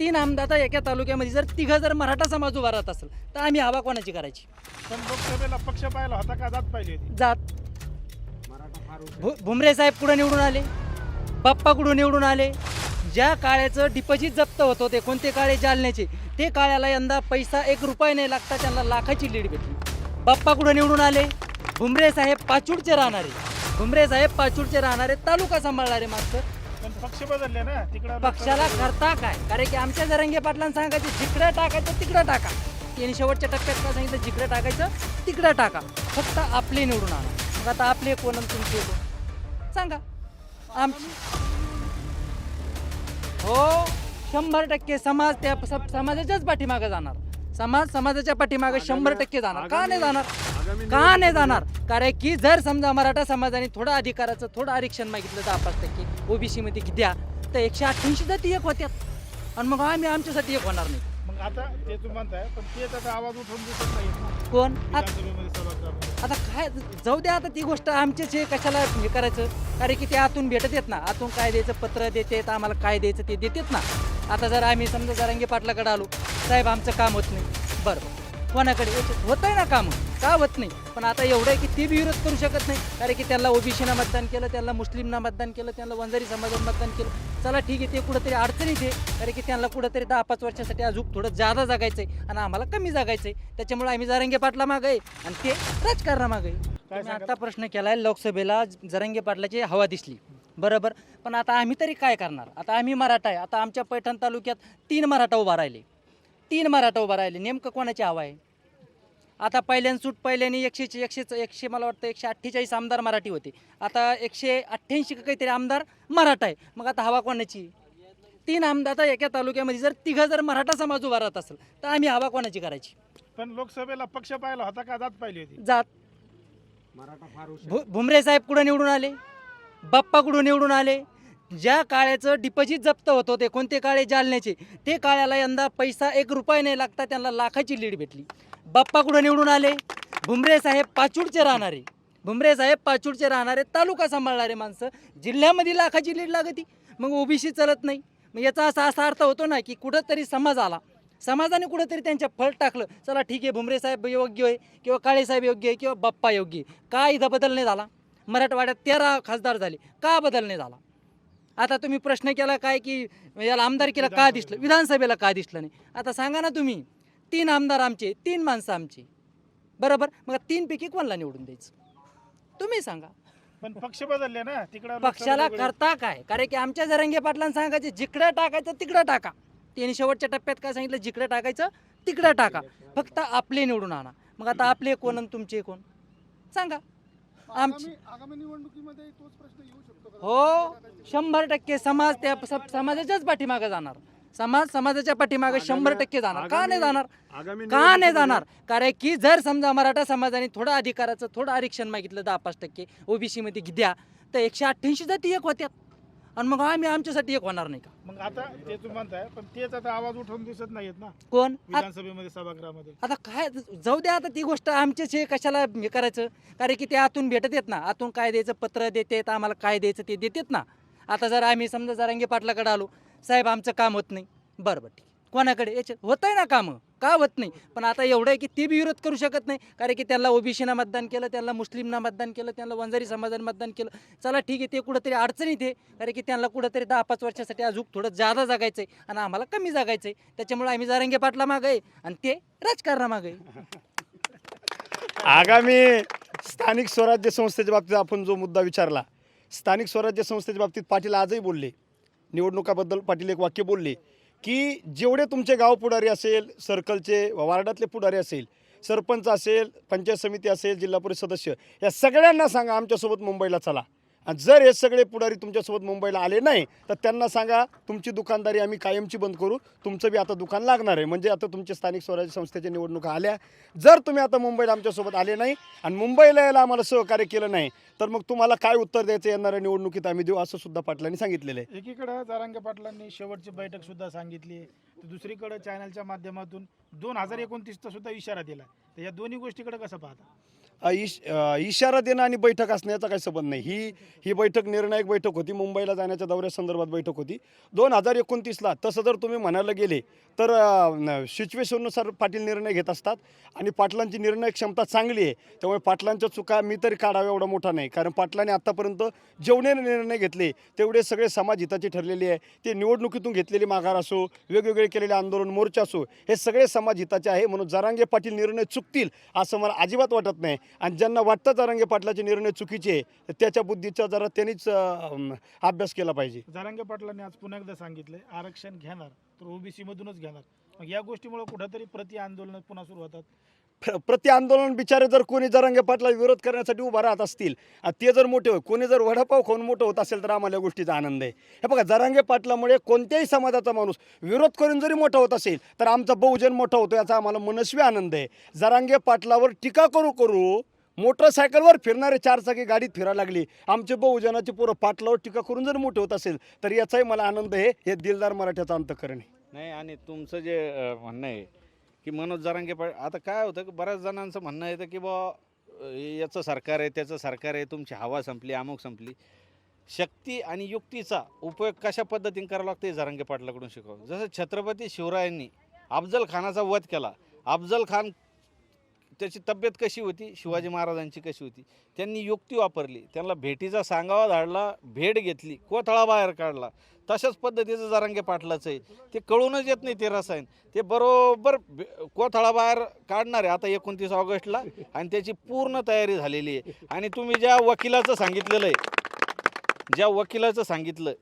तीन आमदार एका तालुक्यामध्ये जर तिघं जर मराठा समाज उभा राहत असेल तर आम्ही हवा कोणाची करायची? पण लोकसभेला पक्ष पाहिला होता का जात पाहिली होती? जात. भु- भुमरे साहेब कुठं निवडून आले? बाप्पा कुठून निवडून आले? ज्या काळ्याचं डिपॉझिट जप्त होत होते कोणते काळे जालन्याचे? ते काळ्याला यंदा पैसा एक रुपया नाही लागता त्यांना लाखाची लीड भेटली. बाप्पा कुठं निवडून आले? भुमरे साहेब पाचूडचे राहणारे. भुमरे साहेब पाचूडचे राहणारे तालुका सांभाळणारे माणसं पण पक्ष बदलले ना तिकडं पक्षाला करता काय? कारण की आमच्या जरंगे पाटलांना सांगायचं जिकडं टाकायचं तिकडं टाका. त्यांनी शेवटच्या टप्प्यात काय सांगितलं? जिकडं टाकायचं तिकडं टाका. फक्त आपले निवडून आणा. मग आता आपले कोण आणि तुमचे कोण सांगा. आम हो शंभर टक्के समाज त्या समाजाच्याच पाठीमागे जाणार. समाज समाजाच्या पाठीमागे शंभर टक्के जाणार. का नाही जाणार? का नाही जाणार? कारण की जर समजा मराठा समाजाने थोडं अधिकाराचं थोडं आरक्षण मागितलं दहा पाच टक्के ओबीसी मध्ये द्या. तर एकशे अठ्ठ्याऐंशी जाती एक होत्यात. आणि मग आम्ही आमच्यासाठी एक होणार नाही. मग आता ते तुम्ही म्हणताय पण तेच आता आवाज उठवून दिसत नाही ना. कोण? आत- काय जाऊ द्या आता ती गोष्ट आमचेच आहे. कशाला हे करायचं? कारण की ते आतून भेटत येत ना. आतून काय द्यायचं? पत्र देतेत आम्हाला काय द्यायचं ते देतेत ना. आता जर आम्ही समजा जरांगे पाटलाकडे आलो साहेब आमचं काम होत नाही. बरं. कोणाकडे? होत आहे ना काम. का होत नाही. पण आता एवढं आहे की ते बी विरोध करू शकत नाही. कारण की त्यांना ओबीसीना मतदान केलं त्यांना मुस्लिमना मतदान केलं त्यांना वंजारी समाजाला मतदान केलं. चला ठीक आहे ते कुठंतरी अडचणीत आहे. कारण की त्यांना कुठंतरी दहा पाच वर्षासाठी अजून थोडं जादा जगायचं आहे आणि आम्हाला कमी जगायचं आहे त्याच्यामुळे आम्ही जरांगे पाटला मागे आहे आणि ते राजकारणामागे आहे. तुम्ही? आता प्रश्न केलाय लोकसभेला जरंगे पाटलाची हवा दिसली. बरोबर? पण आता आम्ही तरी काय करणार? आता आम्ही मराठा आहे. आता आमच्या पैठण तालुक्यात तीन मराठा उभा राहिले. तीन मराठा उभा राहिले. नेमकं कोणाची हवा आहे? आता पहिल्यान सूट पहिल्याने एकशे एकशे एकशे मला वाटतं एकशे अठ्ठेचाळीस आमदार मराठी होते. आता एकशे अठ्ठ्याऐंशी का काहीतरी आमदार मराठा आहे. मग आता हवा कोणाची? तीन आमदार आता एका तालुक्यामध्ये जर तिघं जर मराठा समाज उभा राहत असेल तर आम्ही हवा कोणाची करायची? पण लोकसभेला पक्ष पाहिला होता का? जात पाहिली होती. जात. भु- भुमरे साहेब कुठं निवडून आले? बाप्पा कुठून निवडून आले? ज्या काळ्याचं डिपॉझिट जप्त होत होते कोणते काळे? जालन्याचे. ते काळ्याला यंदा पैसा एक रुपया नाही लागता त्यांना लाखाची लीड भेटली. बाप्पा कुठं निवडून आले? भुमरे साहेब पाचूडचे राहणारे. भुमरे साहेब पाचूडचे राहणारे तालुका सांभाळणारे माणसं. जिल्ह्यामध्ये लाखाची लीड लागती. मग ओबीसी चालत नाही. मग याचा असा असा अर्थ होतो ना की कुठंतरी समाज आला. समाजाने कुठंतरी त्यांच्या फळ टाकलं. चला ठीक आहे भुमरे साहेब योग्य आहे किंवा काळेसाहेब योग्य आहे किंवा बाप्पा योग्य आहे. का इथं बदल नाही झाला? मराठवाड्यात तेरा खासदार झाले. का बदल नाही झाला? आता तुम्ही प्रश्न केला काय की याला आमदारकीला का दिसलं? विधानसभेला. का दिसलं नाही? आता सांगा ना तुम्ही. तीन आमदार आमचे तीन माणसं आमची. बरोबर? मग तीनपैकी कोणाला निवडून द्यायचं? तुम्ही सांगा. पण पक्ष बदलले ना? तिकडं पक्षाला करता काय? कारण की आमच्या जरंगे पाटलांना सांगायचे जिकडं टाकायचं तिकडं टाका. त्यांनी शेवटच्या टप्प्यात काय सांगितलं? जिकडं टाकायचं तिकडं टाका. फक्त आपले निवडून आणा. मग आता आपले कोण आणि तुमचे कोण? सांगा. आमची आगामी निवडणुकीमध्ये तोच प्रश्न येऊ शकतो का? हो शंभर टक्के समाज त्या स- समाजाच्याच पाठीमागे जाणार. समाज समाजाच्या पाठीमागे शंभर टक्के जाणार. का नाही जाणार? का नाही जाणार? कारण की जर समजा मराठा समाजाने थोडं अधिकाराचं थोडं आरक्षण मागितलं दहा पाच टक्के ओबीसी मध्ये द्या तर एकशे अठ्ठ्याऐंशी जाती एक होत्यात. आणि मग आम्ही आमच्यासाठी एक होणार नाही का? मग आता ते तुम्ही म्हणताय पण तेच आता आवाज उठवून दिसत नाहीत ना. कोण? विधानसभेमध्ये सभागृहामध्ये. आता काय जाऊ द्या आता ती गोष्ट आमचीच आहे कशाला हे करायचं? कारण की ते आतून भेटत येत ना. आतून काय द्यायचं? पत्र देतेत आम्हाला काय द्यायचं ते देतेत ना. आता जर आम्ही समजा जरांगे पाटलाकडे आलो साहेब आमचं काम होत नाही. बरं बरं ठीक कोणाकडे? याचे होत आहे ना कामं. का होत नाही? पण आता एवढं आहे की ते बी विरोध करू शकत नाही. कारण की त्यांना ओबीसीना मतदान केलं त्यांना मुस्लिमना मतदान केलं त्यांना वंजारी समाजाने मतदान केलं. चला ठीक आहे ते कुठंतरी अडचणीत आहे. कारण की त्यांना कुठंतरी दहा पाच वर्षासाठी अजून थोडं जादा जगायचं आहे आणि आम्हाला कमी जगायचं आहे त्याच्यामुळे आम्ही जारंगे पाटला मागे आहे आणि ते राजकारणामागे आहे. आगामी स्थानिक स्वराज्य संस्थेच्या बाबतीत आपण जो मुद्दा विचारला स्थानिक स्वराज्य संस्थेच्या बाबतीत पाटील आजही बोलले. निवडणुकाबद्दल पाटील एक वाक्य बोलले. की जेवढे तुमचे गाव पुढारी असेल सर्कलचे वार्डातले पुढारी असेल सरपंच असेल पंचायत समिती असेल जिल्हा परिषद सदस्य या सगळ्यांना सांगा आमच्यासोबत मुंबईला चला. आणि जर हे सगळे पुढारी तुमच्यासोबत मुंबईला आले नाही तर त्यांना सांगा तुमची दुकानदारी आम्ही कायमची बंद करू तुमचं बी आता दुकान लागणार आहे. म्हणजे आता तुमच्या स्थानिक स्वराज्य संस्थेच्या निवडणुका आल्या. जर तुम्ही आता मुंबईला आमच्यासोबत आले नाही आणि मुंबईला यायला आम्हाला सहकार्य केलं नाही तर मग तुम्हाला काय उत्तर द्यायचं येणाऱ्या निवडणुकीत आम्ही देऊ असं सुद्धा पाटलांनी सांगितलेलं आहे. एकीकडे जारांगे पाटलांनी शेवटची बैठक सुद्धा सांगितली. दुसरीकडे चॅनलच्या माध्यमातून दोन हजार एकोणतीसचा सुद्धा इशारा दिला. तर या दोन्ही गोष्टीकडे कसं पाहता? इश इशारा देणं आणि बैठक असण्याचा काही संबंध नाही. ही ही बैठक निर्णायक बैठक होती. मुंबईला जाण्याच्या दौऱ्यासंदर्भात बैठक होती. दोन हजार एकोणतीसला तसं जर तुम्ही म्हणायला गेले तर सिच्युएशननुसार पाटील निर्णय घेत असतात आणि पाटलांची निर्णय क्षमता चांगली आहे. त्यामुळे पाटलांच्या चुका मी तरी काढावा एवढा मोठा नाही. कारण पाटलांनी आत्तापर्यंत जेवढे निर्णय घेतले तेवढे सगळे समाजहिताचे ठरलेले आहे. ते निवडणुकीतून घेतलेले माघार असो वेगवेगळे केलेले आंदोलन मोर्चा असो हे सगळे समाजहिताचे आहे. म्हणून जरांगे पाटील निर्णय चुकतील असं मला अजिबात वाटत नाही. आणि ज्यांना वाटतं जरांगे पाटलाचे निर्णय चुकीचे तर त्याच्या बुद्धीचा जरा त्यांनीच अं, अभ्यास केला पाहिजे. जारांगे पाटलांनी आज पुन्हा एकदा सांगितलंय आरक्षण घेणार तर ओबीसी मधूनच घेणार. मग या गोष्टीमुळे कुठेतरी प्रति आंदोलन पुन्हा सुरू होतात. प्रति आंदोलन बिचारे जर कोणी जरांगे पाटला विरोध करण्यासाठी उभा राहत असतील ते जर मोठे होय कोणी जर वडापाव खाऊन मोठं होत असेल तर आम्हाला या गोष्टीचा आनंद आहे. हे बघा जरांगे पाटलामुळे कोणत्याही समाजाचा माणूस विरोध करून जरी मोठा होत असेल तर आमचा बहुजन मोठा होतो याचा आम्हाला मनस्वी आनंद आहे. जरांगे पाटलावर टीका करू करू मोटरसायकलवर फिरणारे चारचाकी गाडीत फिरायला लागली आमचे बहुजनाची पोरं पाटलावर टीका करून जर मोठे होत असेल तर याचाही मला आनंद आहे हे दिलदार मराठ्याचं अंतकरण आहे. नाही आणि तुमचं जे म्हणणं आहे की मनोज जरांगे पाटील आता काय होतं की बऱ्याच जणांचं म्हणणं येतं की बा याचं सरकार आहे त्याचं सरकार आहे तुमची हवा संपली अमुक संपली. शक्ती आणि युक्तीचा उपयोग कशा पद्धतीने करावा लागतो हे जरांगे पाटलाकडून शिकवलं जसं छत्रपती शिवरायांनी अफजल खानाचा वध केला अफजल खान त्याची तब्येत कशी होती? शिवाजी महाराजांची कशी होती? त्यांनी युक्ती वापरली. त्यांना भेटीचा सांगावा धाडला भेट घेतली कोथळा बाहेर काढला. तशाच पद्धतीचं जरांगे पाटलाचं आहे. ते कळूनच येत नाही ते रसायन. ते बरोबर कोथळा बाहेर काढणार. आहे आता एकोणतीस ऑगस्टला आणि त्याची पूर्ण तयारी झालेली आहे. आणि तुम्ही ज्या वकिलाचं सांगितलेलं आहे ज्या वकिलाचं सांगितलं